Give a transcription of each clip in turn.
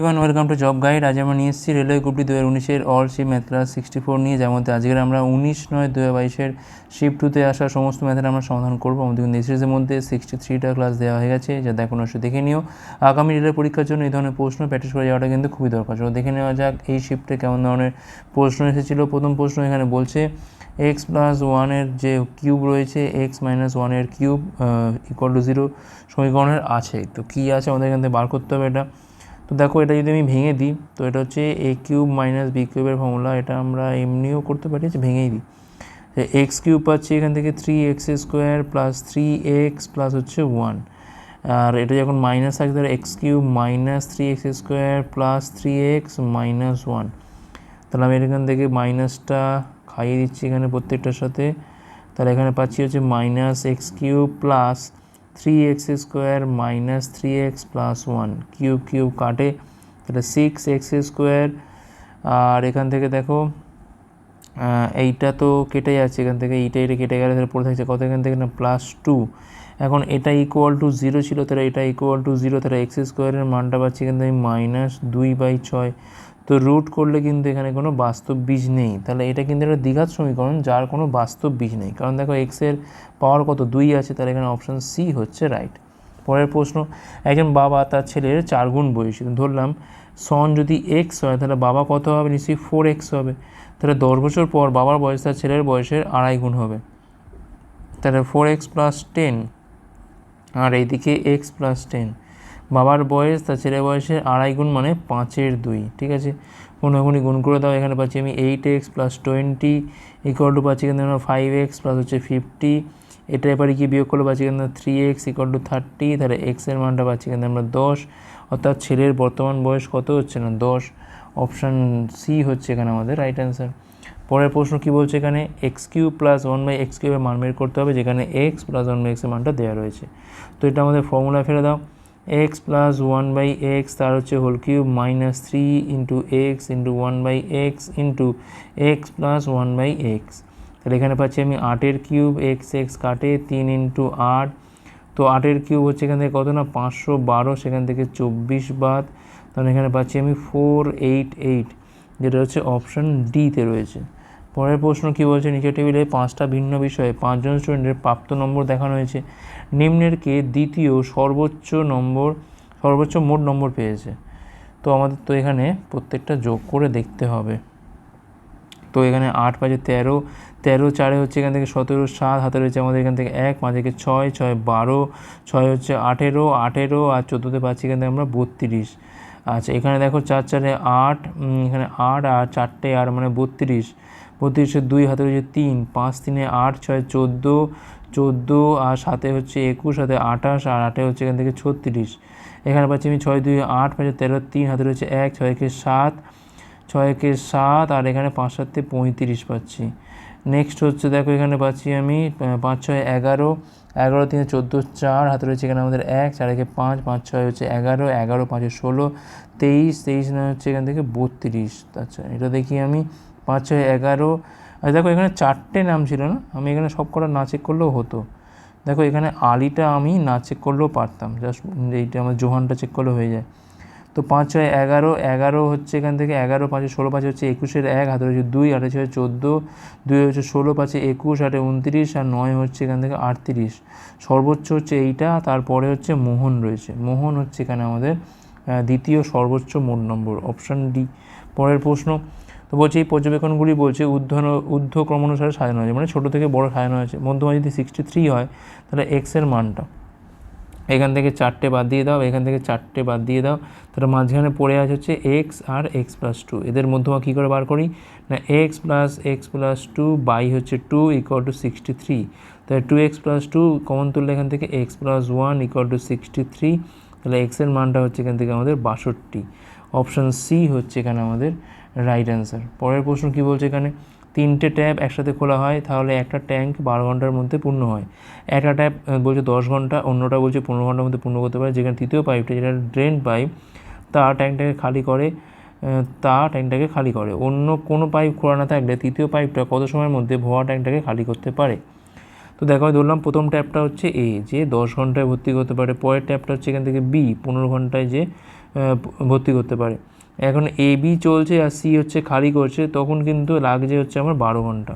এবার welcome to job guide. আজ আমরা নিয়ে এসেছি রেলওয়ে গ্রুপটি দু হাজার উনিশের অল শিপ ম্যাথ ক্লাস সিক্সটি ফোর নিয়ে। যার মধ্যে আজকের আমরা উনিশ নয় দু হাজার বাইশের শিপ টুতে আসা সমস্ত ম্যাথের আমরা সমাধান করব। আমাদের কিন্তু এই মধ্যে সিক্সটি থ্রিটা ক্লাস দেওয়া হয়ে গেছে। যা দেখুন অবশ্যই দেখে নিও। আগামী রেলের পরীক্ষার জন্য এই ধরনের প্রশ্ন প্র্যাকটিস করে যাওয়াটা কিন্তু খুবই দরকার। চলো দেখে নেওয়া যাক এই শিফটে কেমন ধরনের প্রশ্ন এসেছিল। প্রথম প্রশ্ন এখানে বলছে এক্স প্লাস ওয়ানের যে কিউব রয়েছে এক্স মাইনাস ওয়ানের কিউব ইকুয়াল টু জিরো সমীকরণের আছে। তো কী আছে আমাদের এখান থেকে বার করতে হবে এটা? তো দেখো, এটা যদি আমি ভেঙে দিই, তো এটা হচ্ছে এ কিউব মাইনাস বি কিউবের ফর্মুলা এটা আমরা এমনিও করতে পারি, যে ভেঙেই দিই। এক্স কিউব পাচ্ছি এখান থেকে three x square plus three x plus হচ্ছে ওয়ান আর এটা যখন মাইনাস থাকবে তাহলে x cube minus three x square plus three x minus one তাহলে আমি এখান থেকে মাইনাসটা খাইয়ে দিচ্ছি এখানে প্রত্যেকটার সাথে। তাহলে এখানে পাচ্ছি হচ্ছে minus x cube plus three x square minus three x plus one cube cube কাটে, তাহলে সিক্স এক্স স্কোয়ার আর এখান থেকে দেখো এইটা তো কেটে যাচ্ছে, এখান থেকে এইটা এটা কেটে গেলে তাহলে পড়ে থাকছে কত এখান থেকে না প্লাস টু এখন এটা ইকুয়াল টু জিরো ছিল, তাহলে এটা ইকুয়াল টু জিরো তাহলে এক্স স্কোয়ারের মানটা পাচ্ছি এখান থেকে মাইনাস দুই বাই ছয়। তো রুট করলে কিন্তু এখানে কোনো বাস্তব বীজ নেই। তাহলে এটা কিন্তু একটা দ্বিঘাত সমীকরণ, যার কোনো বাস্তব বীজ নেই। কারণ দেখো এক্সের পাওয়ার কত? দুই আছে, তাহলে এখানে অপশান সি হচ্ছে রাইট পরের প্রশ্ন, একজন বাবা তার ছেলের চার গুণ বয়সী। ধরলাম, সন যদি এক্স হয়, তাহলে বাবা কত হবে? নিশ্চয়ই ফোর এক্স হবে। তাহলে দশ বছর পর বাবার বয়স তার ছেলের বয়সের আড়াই গুণ হবে। তাহলে ফোর এক্স প্লাস টেন আর এইদিকে এক্স প্লাস টেন বাবার বয়স তার ছেলের বয়সের আড়াই গুণ মানে পাঁচের দুই, ঠিক আছে? কোনোগুনি গুণ করে দাও, এখানে পাচ্ছি আমি eight x plus twenty equal to পাচ্ছি আমরা ফাইভ এক্স প্লাস হচ্ছে ফিফটি এটা এবারে কি বিয়োগ করলে পাচ্ছি এখানে three x equal to thirty তাহলে এক্সের মানটা পাচ্ছি এখানে আমরা দশ, অর্থাৎ ছেলের বর্তমান বয়স কত হচ্ছে না দশ? অপশান সি হচ্ছে এখানে আমাদের রাইট অ্যান্সার পরের প্রশ্ন কী বলছে এখানে? X cube plus one by x কিউবের মান বের করতে হবে, যেখানে এক্স প্লাস ওয়ান বাই এক্সের মানটা দেওয়া রয়েছে। তো এটা আমাদের ফর্মুলা ফেলে দাও। X plus one by x তার হচ্ছে whole cube minus three into x into one by x into x plus one by x তাহলে এখানে পাচ্ছি আমি আটের কিউব এক্স এক্স কাটে তিন ইন্টু আট। তো আটের কিউব হচ্ছে এখান থেকে কত না? পাঁচশো বারো, সেখান থেকে চব্বিশ বাদ। তাহলে এখানে পাচ্ছি আমি ফোর এইট এইট যেটা হচ্ছে অপশান ডিতে রয়েছে। পরের প্রশ্ন কী বলছে? নিচের টেবিলে পাঁচটা ভিন্ন বিষয়ে পাঁচজন স্টুডেন্টের প্রাপ্ত নম্বর দেখানো হয়েছে। নিম্নের কে দ্বিতীয় সর্বোচ্চ নম্বর, সর্বোচ্চ মোট নম্বর পেয়েছে। তো আমাদের তো এখানে প্রত্যেকটা যোগ করে দেখতে হবে। তো এখানে আট পাঁচে তেরো তেরো চারে হচ্ছে এখান থেকে সতেরো, সাত হাতে রয়েছে আমাদের এখান থেকে এক, পাঁচ থেকে ছয় ছয় বারো, ছয় হচ্ছে আঠেরো আঠেরো আর চোদ্দোতে পাচ্ছি এখান থেকে আমরা বত্রিশ। আচ্ছা এখানে দেখো চার চারে আট এখানে আট আর চারটে আর মানে বত্রিশ। বত্রিশের দুই হাতে রয়েছে তিন, পাঁচ তিনে আট, ছয় চোদ্দ চোদ্দ, আর সাথে হচ্ছে একুশ হাতে আঠাশ, আর আটে হচ্ছে এখান থেকে ছত্রিশ। এখানে পাচ্ছি আমি ছয় দুই আট, পাঁচে তেরো তিন হাতে রয়েছে এক, ছয় একে সাত, ছয় একে সাত, আর এখানে পাঁচ সাতে পঁয়ত্রিশ পাচ্ছি। নেক্সট হচ্ছে দেখো এখানে পাচ্ছি আমি পাঁচ ছয় এগারো এগারো তিনে চোদ্দ চার হাতে রয়েছে এখানে আমাদের এক, চার একে পাঁচ পাঁচ ছয় হচ্ছে এগারো এগারো পাঁচে ষোলো, তেইশ তেইশ নয় হচ্ছে এখান থেকে বত্রিশ। আচ্ছা এটা দেখি আমি। পাঁচ ছয় এগারো দেখো, এখানে চারটে নাম ছিল না? আমি এখানে সব কটা না চেক করলেও হতো। দেখো, এখানে আলিটা আমি না চেক করলেও পারতাম। জাস্ট এইটা আমার জোহানটা চেক করলে হয়ে যায়। তো পাঁচ ছয় এগারো এগারো হচ্ছে এখান থেকে এগারো, পাঁচে ষোলো, পাঁচে হচ্ছে একুশের এক, হাতে রয়েছে দুই আটে ছয় চোদ্দ, দুই হচ্ছে ষোলো, পাঁচে একুশ, আটে উনত্রিশ, আর নয় হচ্ছে এখান থেকে আটত্রিশ। সর্বোচ্চ হচ্ছে এইটা, তারপরে হচ্ছে মোহন রয়েছে। মোহন হচ্ছে এখানে আমাদের দ্বিতীয় সর্বোচ্চ মোট নম্বর অপশান ডি পরের প্রশ্ন তো বলছে, এই পর্যবেক্ষণগুলি বলছে ঊর্ধ্ব ঊর্ধ্ব ক্রমানুসারে সাজানো হয়েছে। মানে ছোটো থেকে বড় সাজানো হয়েছে। মধ্যমা যদি সিক্সটি থ্রি হয়, তাহলে এক্সের মানটা। এখান থেকে চারটে বাদ দিয়ে দাও, এখান থেকে চারটে বাদ দিয়ে দাও। তাহলে মাঝখানে পড়ে আছে হচ্ছে এক্স আর এক্স প্লাস টু এদের মধ্যমা কী করে বার করি? না x plus x plus two by হচ্ছে two equal to sixty three তাহলে two x plus two common তুললে এখান থেকে x plus one equal to sixty three তাহলে এক্সের মানটা হচ্ছে এখান থেকে আমাদের বাষট্টি। অপশান সি হচ্ছে এখানে আমাদের রাইট অ্যান্সার পরের প্রশ্ন কী বলছে এখানে? তিনটে ট্যাপ একসাথে খোলা হয়, তাহলে একটা ট্যাঙ্ক বারো ঘণ্টার মধ্যে পূর্ণ হয়। একটা ট্যাপ বলছে দশ ঘণ্টা, অন্যটা বলছে পনেরো ঘণ্টার মধ্যে পূর্ণ করতে পারে। যেখানে তৃতীয় পাইপটা, যেটা ড্রেন পাইপ তা ট্যাঙ্কটাকে খালি করে তা ট্যাঙ্কটাকে খালি করে। অন্য কোনো পাইপ খোলা না থাকলে তৃতীয় পাইপটা কত সময়ের মধ্যে ভোয়া ট্যাঙ্কটাকে খালি করতে পারে? তো দেখো, আমি ধরলাম প্রথম ট্যাপটা হচ্ছে এ যে দশ ঘন্টায় ভর্তি করতে পারে। পরের ট্যাপটা হচ্ছে এখান থেকে বি পনেরো ঘন্টায় যে ভর্তি করতে পারে। এখন এ বি চলছে আর সি হচ্ছে খালি করছে, তখন কিন্তু লাগছে হচ্ছে আমার বারো ঘণ্টা।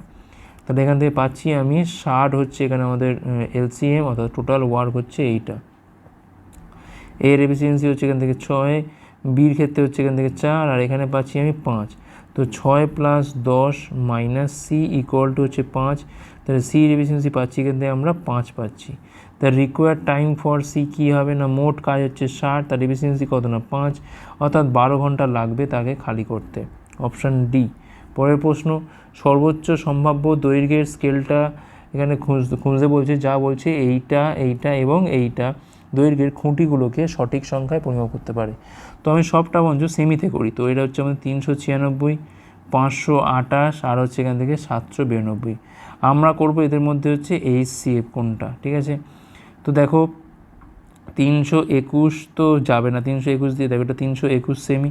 তাহলে এখান থেকে পাচ্ছি আমি ষাট হচ্ছে এখানে আমাদের এলসিএম অর্থাৎ টোটাল ওয়ার্ক হচ্ছে এইটা। এর এফিসিয়েন্সি হচ্ছে এখান থেকে ছয় বির ক্ষেত্রে হচ্ছে এখান থেকে চার, আর এখানে পাচ্ছি আমি পাঁচ। তো ছয় প্লাস দশ মাইনাস সি ইকুয়াল টু হচ্ছে পাঁচ, তাহলে সি এফিসিয়েন্সি পাচ্ছি এখান থেকে আমরা পাঁচ পাচ্ছি। তার রিকোয়ার টাইম ফর সি কী হবে না? মোট কাজ হচ্ছে ষাট, তার এফিসিয়েন্সি কত না? পাঁচ। অর্থাৎ বারো ঘণ্টা লাগবে তাকে খালি করতে। অপশান ডি পরের প্রশ্ন, সর্বোচ্চ সম্ভাব্য দৈর্ঘ্যের স্কেলটা এখানে খুঁজ খুঁজতে বলছে, যা বলছে এইটা এইটা এবং এইটা। দৈর্ঘ্যের খুঁটিগুলোকে সঠিক সংখ্যায় পরিমাপ করতে পারে। তো আমি সবটা বঞ্চ সেমিতে করি। তো এটা হচ্ছে আমাদের তিনশো ছিয়ানব্বই, পাঁচশো আটাশ আর হচ্ছে এখান থেকে সাতশো বিরানব্বই। আমরা করব এদের মধ্যে হচ্ছে এইচ সি এফ কোনটা, ঠিক আছে? তো দেখো, তিনশো একুশ তো যাবে না, তিনশো একুশ দিয়ে দেখো, এটা তিনশো একুশ সেমি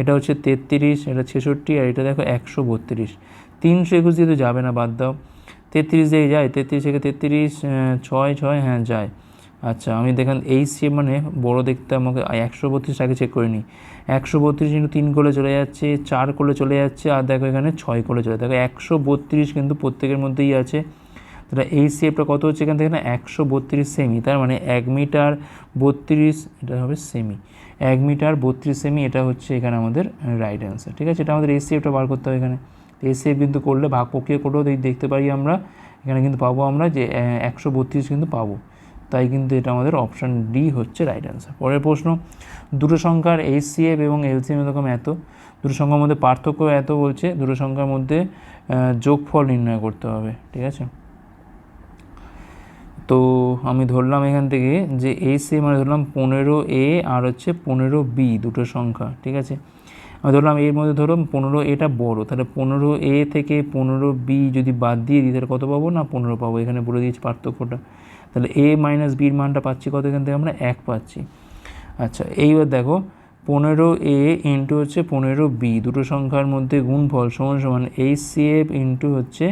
এটা হচ্ছে তেত্রিশ, এটা ছেষট্টি, আর এটা দেখো একশো বত্রিশ। তিনশো একুশ দিয়ে তো যাবে না, বাদ দাও। তেত্রিশ দিয়ে যায়, তেত্রিশ থেকে তেত্রিশ ছয় ছয় হ্যাঁ যায়। আচ্ছা আমি দেখেন, এই সি মানে বড় দেখতে আমাকে একশো বত্রিশ আগে চেক করে নিই। একশো বত্রিশ ইন্টু তিন করে চলে যাচ্ছে, চার করে চলে যাচ্ছে, আর দেখো এখানে ছয় করে চলে দেখো, একশো বত্রিশ কিন্তু প্রত্যেকের মধ্যেই আছে। তাহলে এই সেপটা কত হচ্ছে এখান থেকে না? একশো বত্রিশ সেমি তার মানে এক মিটার বত্রিশ, এটা হবে সেমি এক মিটার বত্রিশ সেমি এটা হচ্ছে এখানে আমাদের রাইট অ্যান্সার ঠিক আছে? এটা আমাদের এই সেপটা বার করতে হবে এখানে। এই সেপ কিন্তু করলে ভাগ প্রক্রিয়া করেও দেখতে পারি আমরা। এখানে কিন্তু পাবো আমরা যে একশো বত্রিশ কিন্তু পাবো। তাই কিন্তু এটা আমাদের অপশান ডি হচ্ছে রাইট অ্যান্সার পরের প্রশ্ন, দুটো সংখ্যার এইচসিএফ এবং এলসিএম এরকম এত? দুটো সংখ্যার মধ্যে পার্থক্য এত বলছে, দুটো সংখ্যার মধ্যে যোগফল নির্ণয় করতে হবে, ঠিক আছে? তো আমি ধরলাম এখান থেকে যে সি মানে ধরলাম পনেরো এ আর হচ্ছে পনেরো বি দুটো সংখ্যা, ঠিক আছে? আমি ধরলাম এর মধ্যে ধরো পনেরো এটা বড়, তাহলে পনেরো এ থেকে পনেরো বি যদি বাদ দিয়ে দিই, তাহলে কত পাবো না পনেরো পাবো? এখানে বলে দিয়েছি পার্থক্যটা। তাহলে এ মাইনাস বির মানটা পাচ্ছি কত এখান থেকে? আমরা এক পাচ্ছি। আচ্ছা এইবার দেখো, পনেরো এ ইন্টু হচ্ছে পনেরো বি দুটো সংখ্যার মধ্যে গুণফল সমান সমান এইচ সি এফ ইন্টু হচ্ছে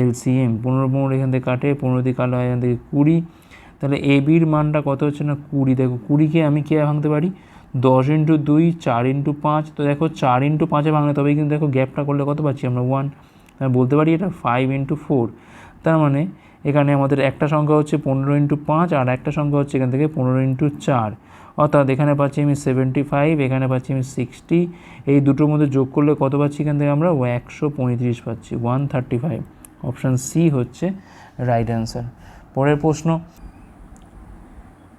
এলসিএম। পনেরো পনেরো এখান থেকে কাটে, পনেরো দিয়ে কাটা হয় এখান থেকে কুড়ি। তাহলে এ বির মানটা কত হচ্ছে না কুড়ি? দেখো কুড়িকে আমি কে ভাঙতে পারি? দশ ইন্টু দুই, চার ইন্টু পাঁচ। তো দেখো চার ইন্টু পাঁচে ভাঙলে তবে কিন্তু দেখো গ্যাপটা করলে কত পাচ্ছি আমরা? ওয়ান বলতে পারি এটা ফাইভ ইন্টু ফোর তার মানে এখানে আমাদের একটা সংখ্যা হচ্ছে পনেরো ইন্টু পাঁচ আর একটা সংখ্যা হচ্ছে এখান থেকে পনেরো ইন্টু চার। অর্থাৎ এখানে পাচ্ছি আমি সেভেন্টি ফাইভ এখানে পাচ্ছি আমি সিক্সটি এই দুটোর মধ্যে যোগ করলে কত পাচ্ছি এখান থেকে আমরা? একশো পঁয়ত্রিশ পাচ্ছি one thirty five option C হচ্ছে রাইট অ্যান্সার পরের প্রশ্ন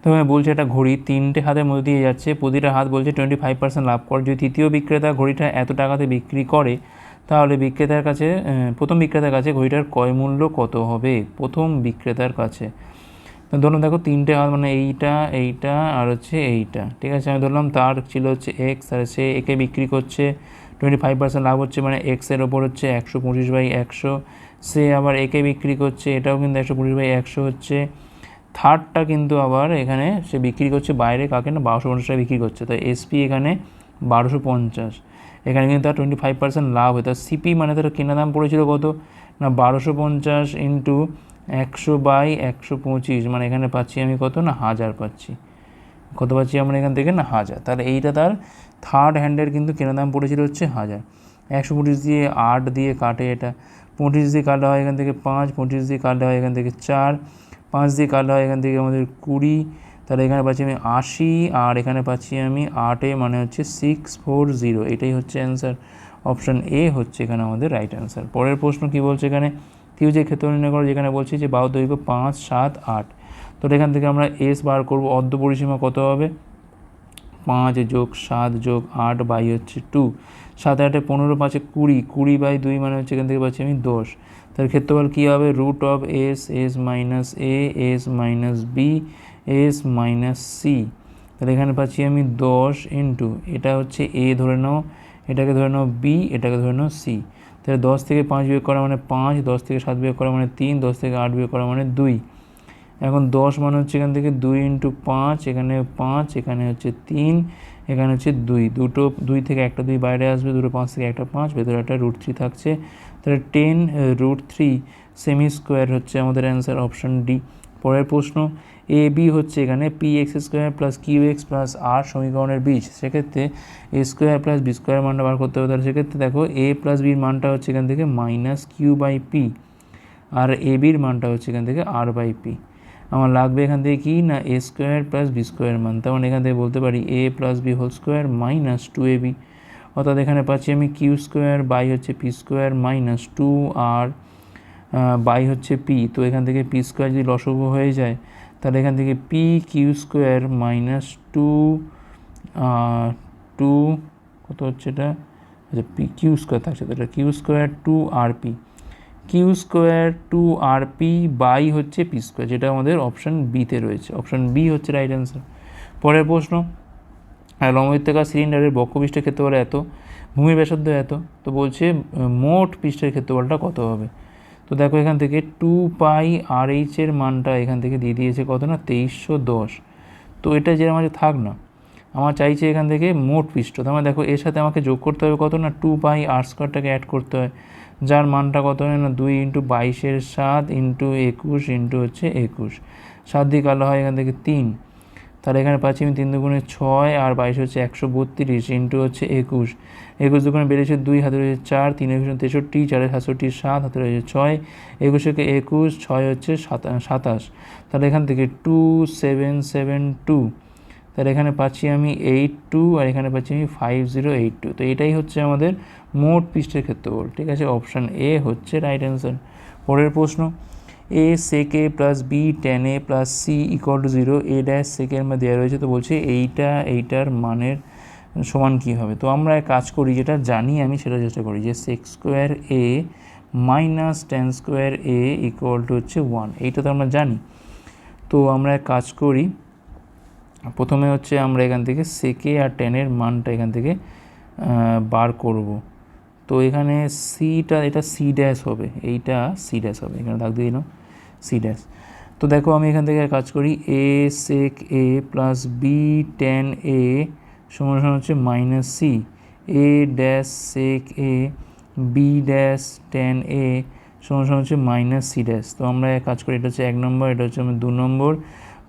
তো বলছে এটা ঘড়ি তিনটে হাতের মধ্যে দিয়ে যাচ্ছে, প্রতিটা হাত বলছে টোয়েন্টি ফাইভ পার্সেন্ট লাভ করে। যদি তৃতীয় বিক্রেতা ঘড়িটা এত টাকাতে বিক্রি করে, তাহলে বিক্রেতার কাছে প্রথম বিক্রেতার কাছে ঘড়িটার ক্রয় মূল্য কত হবে? প্রথম বিক্রেতার কাছে। ধরুন দেখো তিনটে হাত মানে এইটা এইটা আর হচ্ছে এইটা, ঠিক আছে? আমি ধরলাম তার ছিল হচ্ছে এক্স আর সে একে বিক্রি করছে টোয়েন্টি ফাইভ পার্সেন্ট লাভ হচ্ছে মানে এক্সের ওপর হচ্ছে একশো পঁচিশ বাই একশো। সে আবার একে বিক্রি করছে, এটাও কিন্তু একশো পঁচিশ বাই একশো হচ্ছে। থার্ডটা কিন্তু আবার এখানে সে বিক্রি করছে, বাইরে কাকে না বারোশো পঞ্চাশ টাকা বিক্রি করছে। তাই এসপি এখানে বারোশো পঞ্চাশ। এখানে কিন্তু তার টোয়েন্টি ফাইভ পার্সেন্ট লাভ হয়। তার সিপি মানে তার কেনা দাম পড়েছিল কত? না, বারোশো পঞ্চাশ ইন্টু একশো বাই একশো পঁচিশ। মানে এখানে পাচ্ছি আমি কত? না, হাজার পাচ্ছি। কত পাচ্ছি আমরা এখান থেকে? না, হাজার। তাহলে এইটা তার থার্ড হ্যান্ডের কিন্তু কেনা দাম পড়েছিল হচ্ছে হাজার। একশো পঁচিশ দিয়ে আট দিয়ে কাটে এটা। পঁচিশ দিয়ে কাটা হয় এখান থেকে পাঁচ, পঁচিশ দিয়ে কাটা হয় এখান থেকে চার, পাঁচ দিয়ে কাটা হয় এখান থেকে আমাদের কুড়ি, তাহলে এখানে পাচ্ছি আমি আশি, আর এখানে পাচ্ছি আমি আটে মানে হচ্ছে সিক্স ফোর জিরো এটাই হচ্ছে অ্যান্সার অপশান এ হচ্ছে এখানে আমাদের রাইট অ্যান্সার পরের প্রশ্ন কী বলছে এখানে? যে ক্ষেত্র নির্ণয় করো যেখানে বলছি যে বাহু দৈর্ঘ্য পাঁচ, সাত, আট। তো এখান থেকে আমরা এস বার করব, অর্ধ পরিসীমা কত হবে? পাঁচ যোগ সাত যোগ আট বাই হচ্ছে টু সাত আটে পনেরো, পাঁচে কুড়ি কুড়ি বাই দুই মানে হচ্ছে এখান থেকে পাচ্ছি আমি দশ। তার ক্ষেত্রফল কী হবে? Root of S S minus A S minus B S minus C তাহলে এখানে পাচ্ছি আমি দশ ইন্টু এটা হচ্ছে এ ধরে নাও, এটাকে ধরে নাও বি এটাকে ধরে নাও সি তাহলে দশ থেকে পাঁচ বিয়োগ করা মানে পাঁচ, দশ থেকে সাত বিয়োগ করা মানে তিন, দশ থেকে আট বিয়োগ করা মানে দুই। এখন দশ মানে হচ্ছে এখান থেকে দুই ইন্টু পাঁচ, এখানে পাঁচ, এখানে হচ্ছে তিন। এখানে হচ্ছে দুই, দুটো, দুই থেকে একটা দুই বাইরে আসবে, দুটো পাঁচ থেকে একটা পাঁচ, ভেতরে একটা রুট থ্রি থাকছে। তাহলে ten root three semi square হচ্ছে আমাদের অ্যান্সার অপশান ডি পরের প্রশ্ন এ বি হচ্ছে এখানে P x square plus Q x plus R সমীকরণের বীজ। সেক্ষেত্রে A square plus B square মানটা বার করতে হবে। তাহলে সেক্ষেত্রে দেখো এ প্লাস বির মানটা হচ্ছে এখান থেকে মাইনাস কিউ বাই পি আর এ বির মানটা হচ্ছে এখান থেকে আর বাই পি আমার লাগবে এখান থেকে কি? না A square plus B square মান। তার মানে এখান থেকে বলতে পারি A plus B whole square minus two A B অর্থাৎ এখানে পাচ্ছি আমি কিউ স্কোয়ার বাই হচ্ছে P square minus two R by হচ্ছে পি তো এখান থেকে পি স্কোয়ার যদি লসব হয়ে যায়, তাহলে এখান থেকে P Q square minus two two কত হচ্ছে এটা? আচ্ছা পি কিউ স্কোয়ার থাকছে তো এটা Q square two R P Q square two R P by হচ্ছে পি স্কোয়ার যেটা আমাদের অপশান বিতে রয়েছে। অপশান বি হচ্ছে রাইট অ্যান্সার পরের প্রশ্ন, লম্ববৃত্তাকার সিলিন্ডারের বক্ষপৃষ্ঠের ক্ষেত্রফল এত, ভূমির ব্যাসার্ধ এত, তো বলছে মোট পৃষ্ঠের ক্ষেত্রফলটা কত হবে? তো দেখো এখান থেকে টু পাই আর এইচের মানটা এখান থেকে দিয়ে দিয়েছে কত না? তেইশশো দশ। তো এটা যে আমার থাক না, আমার চাইছে এখান থেকে মোট পৃষ্ঠ। তার মানে দেখো এর সাথে আমাকে যোগ করতে হবে কত না? টু পাই আর স্কোয়ারটাকে অ্যাড করতে হয়। যার মানটা কত হয় না? দুই ইন্টু বাইশের সাত ইন্টু একুশ ইন্টু হচ্ছে একুশ। সাত দিয়ে কালো হয় এখান থেকে তিন। তাহলে এখানে পাচ্ছি আমি তিন দুগুণে ছয় আর বাইশ হচ্ছে একশো বত্রিশ ইন্টু হচ্ছে একুশ। একুশ দুগুণে বেড়েছে দুই হাতে রয়েছে চার, তিন একুশ তেষট্টি চারের সাতষট্টি সাত হাতে রয়েছে ছয় একুশকে একুশ, ছয় হচ্ছে সাতা- সাতাশ। তাহলে এখান থেকে টু সেভেন সেভেন টু তাহলে এখানে পাচ্ছি আমি এইট টু আর এখানে পাচ্ছি আমি ফাইভ জিরো এইট টু তো এটাই হচ্ছে আমাদের মোট পৃষ্ঠের ক্ষেত্রফল, ঠিক আছে? অপশান এ হচ্ছে রাইট অ্যান্সার পরের প্রশ্ন A sec plus B tan A plus C equal to zero A dash সেকের মধ্যে দেওয়া রয়েছে, তো বলছে এইটা, এইটার মানের সমান কী হবে? তো আমরা কাজ করি, যেটা জানি আমি সেটা চেষ্টা করি যে sec square A minus tan square A equal to হচ্ছে ওয়ান এইটা তো আমরা জানি। তো আমরা এক কাজ করি প্রথমে হচ্ছে আমরা এখান থেকে সেকে আর টেনের মানটা এখান থেকে বার করব। তো এখানে সিটা এটা সি ড্যাশ হবে, এইটা সি ড্যাশ হবে, এখানে দাগ দিয়ে দিলাম সি ড্যাশ তো দেখো আমি এখান থেকে কাজ করি A sec A plus B tan A সমান সমান হচ্ছে minus C A dash sec A B dash tan A সমান সমান হচ্ছে মাইনাস সি ড্যাশ তো আমরা কাজ করি, এটা হচ্ছে এক নম্বর, এটা হচ্ছে আমার দু নম্বর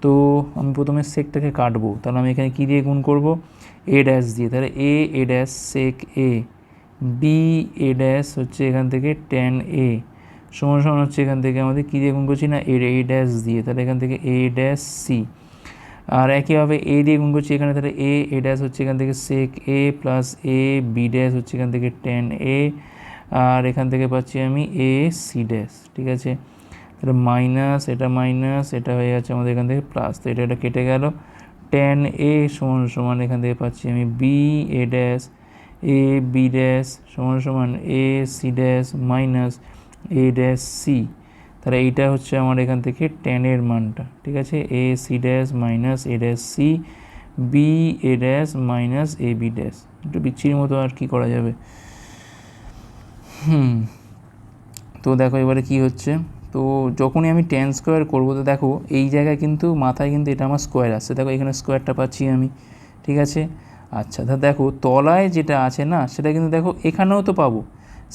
তো আমি প্রথমে সেকটাকে কাটবো। তাহলে আমি এখানে কী দিয়ে গুণ করব? এ ড্যাশ দিয়ে। তাহলে A A dash sec A B A dash হচ্ছে এখান থেকে টেন এ সমান সমান হচ্ছে এখান থেকে আমাদের কী দিয়ে গুণ করছি না? এর এ ড্যাশ দিয়ে। তাহলে এখান থেকে এ ড্যাশ সি আর একইভাবে এ দিয়ে গুণ করছি এখানে, তাহলে এ এ ড্যাশ হচ্ছে এখান থেকে sec A plus A B dash হচ্ছে এখান থেকে টেন এ আর এখান থেকে পাচ্ছি আমি এ সি ড্যাশ ঠিক আছে? তাহলে মাইনাস এটা মাইনাস এটা হয়ে যাচ্ছে আমাদের এখান থেকে প্লাস তো এটা এটা কেটে গেল। টেন এ সমান সমান এখান থেকে পাচ্ছি আমি B A dash A B dash সমান সমান A C dash minus A dash C তাহলে এইটা হচ্ছে আমার এখান থেকে টেনের মানটা, ঠিক আছে? A C dash minus A dash C B A dash minus A B dash একটু বিচ্ছির মতো আর কি করা যাবে? হুম। তো দেখো এবারে কি হচ্ছে? তো যখনই আমি টেন স্কোয়ার করব, তো দেখো এই জায়গায় কিন্তু মাথায় কিন্তু এটা আমার স্কোয়ার আসছে। দেখো এখানে স্কোয়ারটা পাচ্ছি আমি, ঠিক আছে? আচ্ছা তা দেখো তলায় যেটা আছে না, সেটা কিন্তু দেখো এখানেও তো পাবো,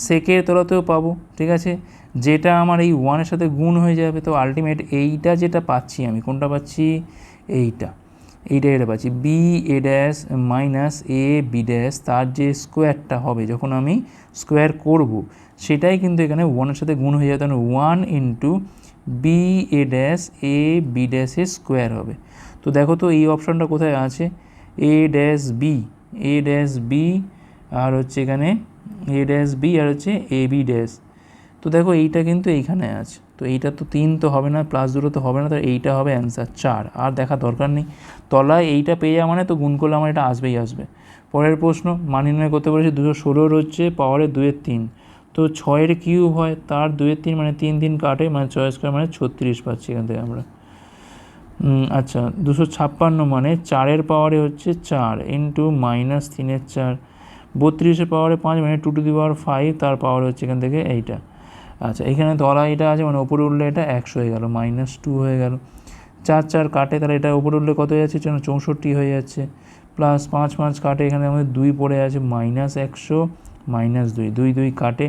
সেকের তলাতেও পাবো, ঠিক আছে? যেটা আমার এই ওয়ানের সাথে গুণ হয়ে যাবে, তো আলটিমেট এইটা যেটা পাচ্ছি আমি, কোনটা পাচ্ছি? এইটা। এইটা এটা পাচ্ছি। B A dash minus A B dash তার যে স্কোয়ারটা হবে, যখন আমি স্কোয়ার করব, সেটাই কিন্তু এখানে ওয়ানের সাথে গুণ হয়ে যাবে। তখন one into B A dash A B ড্যাশের স্কোয়ার হবে। তো দেখো তো এই অপশানটা কোথায় আছে? A dash B A dash B আর হচ্ছে এখানে এ ড্যাশ বি আর হচ্ছে এ বি ড্যাশ তো দেখো এইটা কিন্তু এইখানে আছে। তো এইটা তো তিন তো হবে না প্লাস দুটো তো হবে না তো এইটা হবে অ্যান্সার চার। আর দেখা দরকার নেই। তলায় এইটা পেয়ে যাওয়া মানে তো গুণ করলে আমার এটা আসবেই আসবে। পরের প্রশ্ন, মান নির্ণয় করতে বলেছে দুশো ষোলোর হচ্ছে পাওয়ারের দুয়ের তিন। তো ছয়ের কিউব হয়, তার দুয়ের তিন মানে তিন তিন কাটে মানে ছয় স্কোয়ার মানে ছত্রিশ পাচ্ছি এখান থেকে আমরা। আচ্ছা দুশো ছাপ্পান্ন মানে চারের পাওয়ারে হচ্ছে চার ইন্টু মাইনাস তিনের চার। বত্রিশের পাওয়ারে পাঁচ মানে two to the power five তার পাওয়ার হচ্ছে এখান থেকে এইটা। আচ্ছা এখানে তলা এটা আছে মানে ওপরে উঠলে এটা একশো হয়ে গেল মাইনাস টু হয়ে গেল। চার চার কাটে, তাহলে এটা উপরে উঠলে কত হয়ে যাচ্ছে? চৌষট্টি হয়ে যাচ্ছে। প্লাস পাঁচ পাঁচ কাটে, এখানে আমাদের দুই পড়ে আছে মাইনাস একশো মাইনাস দুই দুই দুই কাটে।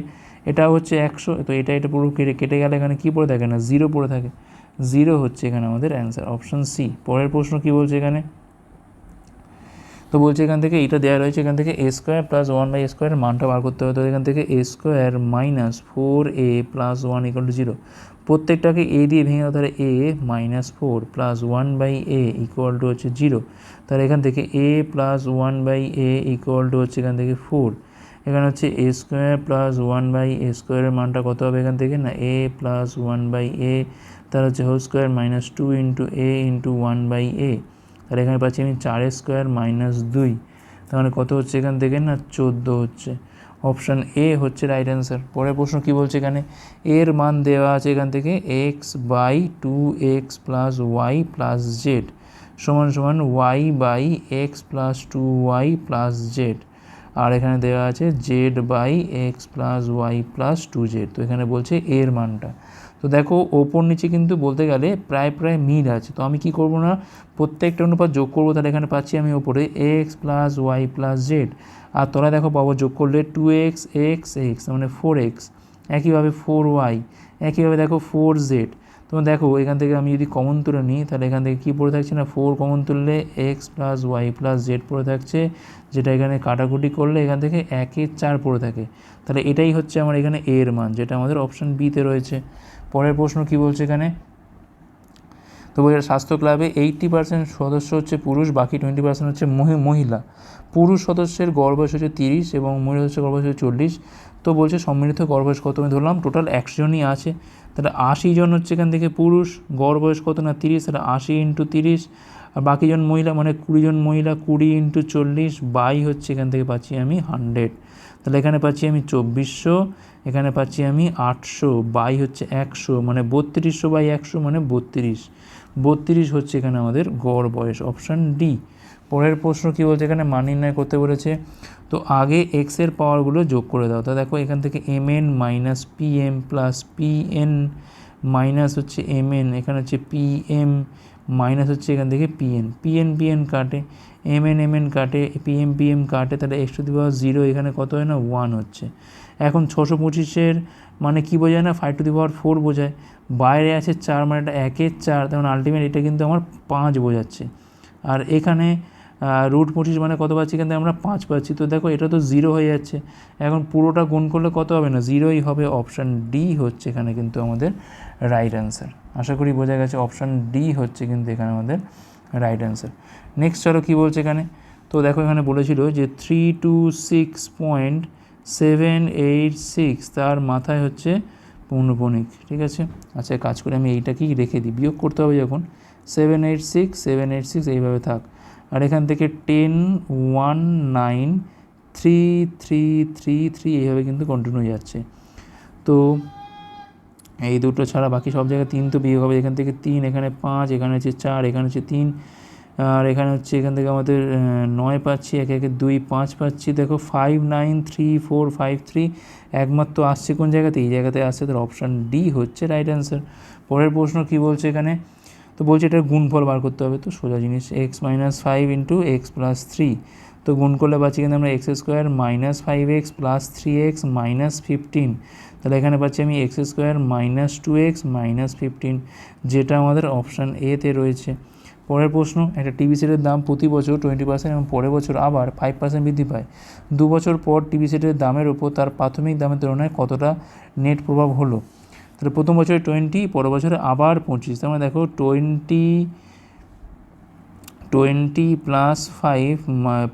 এটা হচ্ছে একশো, তো এটা এটা পুরো কেটে কেটে গেলে এখানে কী পড়ে থাকে না? জিরো পড়ে থাকে। জিরো হচ্ছে এখানে আমাদের অ্যান্সার অপশান সি পরের প্রশ্ন কী বলছে এখানে? তো বলছে এখান থেকে এটা দেওয়া রয়েছে, এখান থেকে A square plus one by স্কোয়ারের মানটা বার করতে হবে। তো এখান থেকে A square minus four A plus one equal to zero প্রত্যেকটাকে A দিয়ে ভেঙে তাহলে A minus four plus one by A equal to হচ্ছে জিরো তাহলে এখান থেকে A plus one by A equal to হচ্ছে এখান থেকে ফোর এখানে হচ্ছে A square plus one by A স্কোয়ারের মানটা কত হবে এখান থেকে? না A plus one by A তার হচ্ছে whole square minus two into A into one by A তাহলে এখানে পাচ্ছি আমি চার স্কোয়ার মাইনাস দুই। তাহলে কত হচ্ছে এখান থেকে? না, চোদ্দ হচ্ছে। অপশান এ হচ্ছে রাইট অ্যান্সার পরের প্রশ্ন কী বলছে এখানে? এর মান দেওয়া আছে এখান থেকে x by two x plus y plus z সমান সমান y by x plus two y plus z আর এখানে দেওয়া আছে z by x plus y plus two z তো এখানে বলছে এর মানটা। তো দেখো, ওপর নিচে কিন্তু বলতে গেলে প্রায় প্রায় মিল আছে। তো আমি কি করব না? প্রত্যেকটা অনুপাত যোগ করব, তাহলে এখানে পাচ্ছি আমি ওপরে x plus y plus z আর তোরা দেখো পাবো যোগ করলে টু এক্স এক্স এক্স মানে ফোর এক্স একইভাবে ফোর ওয়াই একইভাবে দেখো ফোর জেড তোমরা দেখো, এখান থেকে আমি যদি কমন তুলে নিই, তাহলে এখান থেকে কী পড়ে থাকছে না? ফোর কমন তুললে x plus y plus z পড়ে থাকছে, যেটা এখানে কাটাকুটি করলে এখান থেকে একের চার পড়ে থাকে। তাহলে এটাই হচ্ছে আমার এখানে এর মান, যেটা আমাদের অপশান বিতে রয়েছে। পরের প্রশ্ন কী বলছে এখানে? তো বলছে, স্বাস্থ্য ক্লাবে এইটটি পার্সেন্ট সদস্য হচ্ছে পুরুষ, বাকি টোয়েন্টি পার্সেন্ট হচ্ছে মহিলা। পুরুষ সদস্যের বয়স হচ্ছে তিরিশ এবং মহিলা সদস্যের বয়স হচ্ছে চল্লিশ। তো বলছে, সম্মিলিত বয়স কত? আমি ধরলাম টোটাল একশো জনই আছে। তাহলে আশি জন হচ্ছে এখান থেকে পুরুষ গড় বয়স কত না তিরিশ? তাহলে আশি ইন্টু তিরিশ। আর বাকিজন মহিলা মানে কুড়ি জন মহিলা, কুড়ি ইন্টু চল্লিশ, বাই হচ্ছে এখান থেকে পাচ্ছি আমি হান্ড্রেড তাহলে এখানে পাচ্ছি আমি চব্বিশশো, এখানে পাচ্ছি আমি আটশো, বাই হচ্ছে একশো মানে বত্রিশশো বাই একশো মানে বত্রিশ। বত্রিশ হচ্ছে এখানে আমাদের গড় বয়স, অপশান ডি। পরের প্রশ্ন কী বলছে এখানে? মান নির্ণয় করতে বলেছে। তো আগে এক্সের পাওয়ারগুলো যোগ করে দাও। তা দেখো, এখান থেকে M N minus P M plus P N minus হচ্ছে এম এন এখানে হচ্ছে পি এম মাইনাস হচ্ছে এখান থেকে P N P N PN PN কাটে। এম এন এম এন কাটে, পিএম পিএম কাটে, তাহলে x to the power zero, এখানে কত হয় না? ওয়ান হচ্ছে। এখন ছশো পঁচিশের মানে কী বোঝায় না? Five to the power four বোঝায়। বাইরে আছে চার মানে এটা একের চার তেমন আলটিমেট এটা কিন্তু আমার পাঁচ বোঝাচ্ছে। আর এখানে রুট পঁচিশ মানে কত পাচ্ছি থেকে? আমরা পাঁচ পাচ্ছি। তো দেখো, এটা তো জিরো হয়ে যাচ্ছে। এখন পুরোটা গুণ করলে কত হবে না? জিরোই হবে। অপশান ডি হচ্ছে এখানে কিন্তু আমাদের রাইট অ্যান্সার আশা করি বোঝা গেছে অপশান ডি হচ্ছে কিন্তু এখানে আমাদের রাইট অ্যান্সার নেক্সট চলো কী বলছে এখানে? তো দেখো এখানে বলেছিল যে three two six point seven eight six তার মাথায় হচ্ছে পৌনপণিক ঠিক আছে? আচ্ছা কাজ করে আমি এইটাকেই রেখে দিই। বিয়োগ করতে হবে যখন। Seven eight six seven eight six এইভাবে থাক। আর এখান থেকে ten one nine three three three three এইভাবে কিন্তু কন্টিনিউ যাচ্ছে। তো এই দুটো ছাড়া বাকি সব জায়গায় তিন তো বিয়োগ হবে। এখান থেকে তিন, এখানে পাঁচ, এখানে হচ্ছে চার, এখানে হচ্ছে তিন। আর এখানে হচ্ছে এখান থেকে আমাদের নয় পাচ্ছি, একে একে দুই পাঁচ পাচ্ছি। দেখো five nine three four five three একমাত্র আসছে কোন জায়গাতে? এই জায়গাতে আসছে তার অপশান ডি হচ্ছে রাইট অ্যান্সার পরের প্রশ্ন কী বলছে এখানে? তো বলছে এটার গুণফল বার করতে হবে। তো সোজা জিনিস x minus five into x plus three তো গুণ করলে পাচ্ছি কিন্তু আমরা x square minus five x plus three x minus fifteen তাহলে এখানে পাচ্ছি আমি x square minus two x minus fifteen যেটা আমাদের অপশান এতে রয়েছে। পরের প্রশ্ন, একটা টিভি সেটের দাম প্রতি বছর টোয়েন্টি পার্সেন্ট এবং পরের বছর আবার ফাইভ পার্সেন্ট বৃদ্ধি পায়। দু বছর পর টিভি সেটের দামের ওপর তার প্রাথমিক দামের তুলনায় কতটা নেট প্রভাব হলো? তাহলে প্রথম বছরে টোয়েন্টি পরের বছরে আবার পঁচিশ। তার মানে দেখো twenty twenty plus five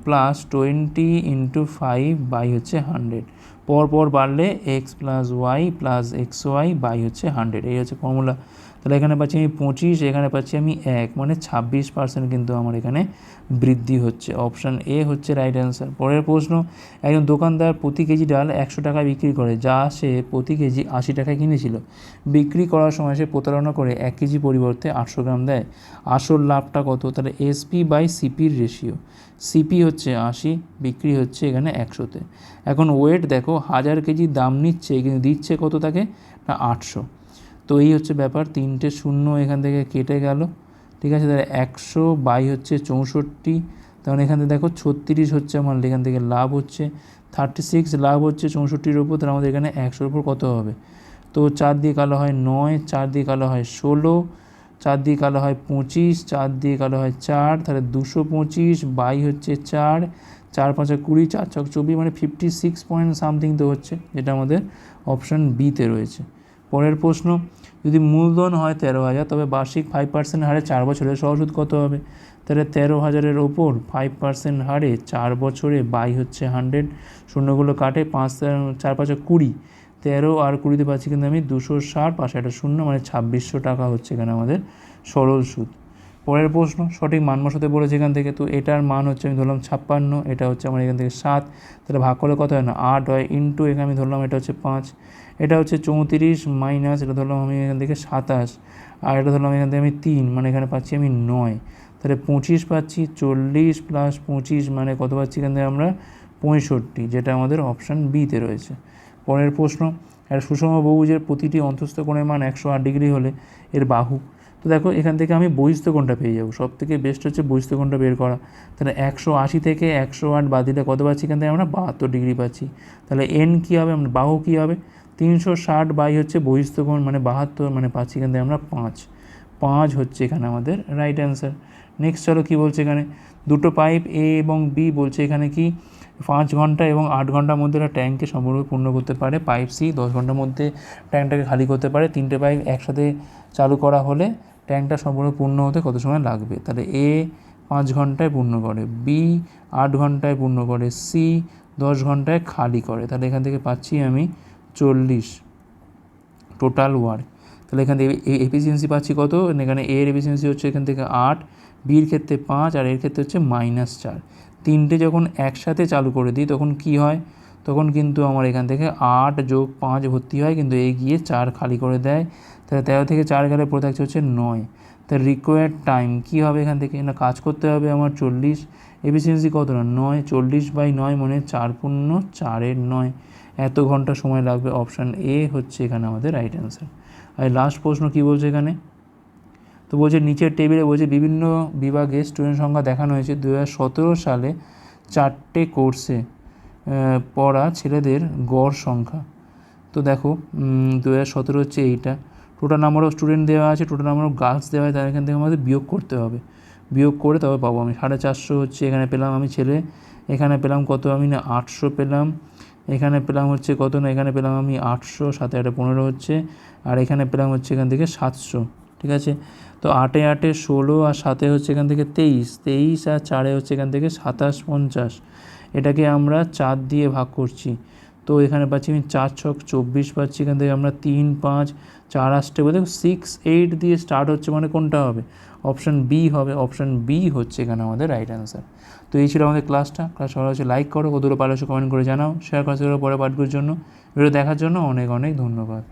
plus twenty into five by হচ্ছে হান্ড্রেড পর পর বাড়লে x plus y plus x y by হচ্ছে হান্ড্রেড এই হচ্ছে ফর্মুলা তাহলে এখানে পাচ্ছি আমি পঁচিশ, এখানে পাচ্ছি আমি এক মানে ছাব্বিশ পার্সেন্ট কিন্তু আমার এখানে বৃদ্ধি হচ্ছে। অপশান এ হচ্ছে রাইট অ্যান্সার পরের প্রশ্ন, একজন দোকানদার প্রতি কেজি ডাল একশো টাকা বিক্রি করে, যা সে প্রতি কেজি আশি টাকায় কিনেছিল। বিক্রি করার সময় সে প্রতারণা করে এক কেজি পরিবর্তে আটশো গ্রাম দেয়। আসল লাভটা কত? তাহলে এসপি বাই সিপির রেশিও সিপি হচ্ছে আশি, বিক্রি হচ্ছে এখানে একশোতে এখন ওয়েট দেখো, হাজার কেজি দাম নিচ্ছে, কিন্তু দিচ্ছে কত তাকে? না, আটশো। তো এই হচ্ছে ব্যাপার, তিনটে শূন্য এখান থেকে কেটে গেল। ঠিক আছে, তাহলে একশো বাই হচ্ছে চৌষট্টি তখন এখান থেকে দেখো ছত্রিশ হচ্ছে আমার, এখান থেকে লাভ হচ্ছে থার্টি সিক্স লাভ হচ্ছে চৌষট্টির ওপর তাহলে আমাদের এখানে একশোর উপর কত হবে? তো চার দিয়ে কালো হয় নয়, চার দিয়ে কালো হয় ষোলো, চার দিয়ে কালো হয় পঁচিশ, চার দিয়ে কালো হয় চার, তাহলে দুশো পঁচিশ বাই হচ্ছে চার চার পাঁচা কুড়ি, চার ছক চব্বিশ মানে ফিফটি সিক্স পয়েন্ট সামথিং তো হচ্ছে, যেটা আমাদের অপশান বিতে রয়েছে। পরের প্রশ্ন যদি মূলধন হয় তেরো হাজার, তবে বার্ষিক ফাইভ পার্সেন্ট হারে চার বছরে সহসুদ কত হবে? তাহলে তেরো হাজারের ওপর ফাইভ পার্সেন্ট হারে চার বছরে বাই হচ্ছে হান্ড্রেড শূন্যগুলো কাটে পাঁচ, চার পাঁচে কুড়ি। তেরো আর কুড়িতে পাচ্ছি কিন্তু আমি দুশো ষাট, পাশে একটা শূন্য মানে ছাব্বিশশো টাকা হচ্ছে এখানে আমাদের সরল সুদ। পরের প্রশ্ন, সঠিক মান বসাতে বলেছে এখান থেকে, তো এটার মান হচ্ছে আমি ধরলাম ছাপ্পান্ন, এটা হচ্ছে আমার এখান থেকে সাত, তাহলে ভাগ করলে কত হয় না? আট হয় ইন্টু, এখানে আমি ধরলাম এটা হচ্ছে পাঁচ, এটা হচ্ছে চৌত্রিশ মাইনাস, এটা ধরলাম আমি এখান থেকে সাতাশ, আর এটা ধরলাম এখান থেকে আমি তিন মানে এখানে পাচ্ছি আমি নয়, তাহলে পঁচিশ পাচ্ছি চল্লিশ প্লাস পঁচিশ মানে কত পাচ্ছি এখান থেকে আমরা? পঁয়ষট্টি, যেটা আমাদের অপশান বিতে রয়েছে। পরের প্রশ্ন একটা সুষম বহুভুজের প্রতিটি অন্তস্থ কোণের মান একশো আট ডিগ্রি হলে এর বাহু তো দেখো, এখান থেকে আমি বহিস্থ কোণটা পেয়ে যাব। সব থেকে বেস্ট হচ্ছে বহিস্থ কোণটা বের করা। তাহলে একশো আশি থেকে একশো আট বাদ দিলে কত পাচ্ছি? এখান থেকে আমরা বাহাত্তর ডিগ্রি পাচ্ছি। তাহলে এন কী হবে? আমরা বাহু কী হবে? তিনশো ষাট বাই হচ্ছে বহিস্থ কোণ মানে বাহাত্তর মানে পাচ্ছি এখান থেকে আমরা পাঁচ। পাঁচ হচ্ছে এখানে আমাদের রাইট অ্যান্সার নেক্সট চলো কী বলছে এখানে? দুটো পাইপ এ এবং বি বলছে এখানে কি? পাঁচ ঘণ্টা এবং আট ঘণ্টার মধ্যে একটা ট্যাঙ্ককে সম্পূর্ণ পূর্ণ করতে পারে। পাইপ সি দশ ঘণ্টার মধ্যে ট্যাঙ্কটাকে খালি করতে পারে। তিনটে পাইপ একসাথে চালু করা হলে ট্যাঙ্কটা সম্পূর্ণ পূর্ণ হতে কত সময় লাগবে? তাহলে এ পাঁচ ঘন্টায় পূর্ণ করে বি আট ঘন্টায় পূর্ণ করে সি দশ ঘন্টায় খালি করে। তাহলে এখান থেকে পাচ্ছি আমি চল্লিশ টোটাল ওয়ার্ক তাহলে এখান থেকে এফিসিয়েন্সি পাচ্ছি কত? এখানে এর এফিসিয়েন্সি হচ্ছে এখান থেকে আট বির ক্ষেত্রে পাঁচ, আর এর ক্ষেত্রে হচ্ছে মাইনাস চার। তিনটে যখন একসাথে চালু করে দিই, তখন কি হয়? তখন কিন্তু আমার এখান থেকে আট যোগ পাঁচ ভর্তি হয়, কিন্তু এই গিয়ে চার খালি করে দেয়। তাহলে তেরো থেকে চার গেলে পড়ে থাকছে হচ্ছে নয়। তার রিকোয়ার্ড টাইম কী হবে এখান থেকে? না, কাজ করতে হবে আমার চল্লিশ। এফিসিয়েন্সি কত না? নয়, চল্লিশ বাই নয় মানে চার পূর্ণ চারের নয়। এত ঘণ্টা সময় লাগবে। অপশান এ হচ্ছে এখানে আমাদের রাইট অ্যান্সার আর লাস্ট প্রশ্ন কী বলছে এখানে? তো বলছে, নিচের টেবিলে বলছে, বিভিন্ন বিভাগে স্টুডেন্ট সংখ্যা দেখানো হয়েছে। দু হাজার সতেরো সালে চারটে কোর্সে পড়া ছেলেদের গড় সংখ্যা। তো দেখো দু হাজার সতেরো হচ্ছে এইটা। টোটাল নাম্বার অফ স্টুডেন্ট দেওয়া আছে টোটাল নাম্বার অফ গার্লস দেওয়া আছে, তার এখান থেকে আমাদের বিয়োগ করতে হবে। বিয়োগ করে তবে পাবো আমি। সাড়ে চারশো হচ্ছে এখানে পেলাম আমি ছেলে, এখানে পেলাম কত আমি না, আটশো পেলাম। এখানে পেলাম হচ্ছে কত না, এখানে পেলাম আমি আটশো সাথে আটে পনেরো হচ্ছে। আর এখানে পেলাম হচ্ছে এখান থেকে সাতশো, ঠিক আছে? তো আটে আটে ষোলো আর সাতে হচ্ছে এখান থেকে তেইশ। তেইশ আর চারে হচ্ছে এখান থেকে সাতাশ, পঞ্চাশ। এটাকে আমরা চার দিয়ে ভাগ করছি। তো এখানে পাচ্ছি আমি চার ছক চব্বিশ, পাচ্ছি এখান থেকে আমরা তিন, পাঁচ। চার আসতে বলতে সিক্স এইট দিয়ে স্টার্ট হচ্ছে মানে কোনটা হবে অপশান বি হবে অপশান বি হচ্ছে এখানে আমাদের রাইট অ্যান্সার তো এই ছিল আমাদের ক্লাসটা ক্লাস ভালো হচ্ছে লাইক করো কতগুলো পারো কমেন্ট করে জানাও শেয়ার করা পরে পাঠগুলোর জন্য ভিডিও দেখার জন্য অনেক অনেক ধন্যবাদ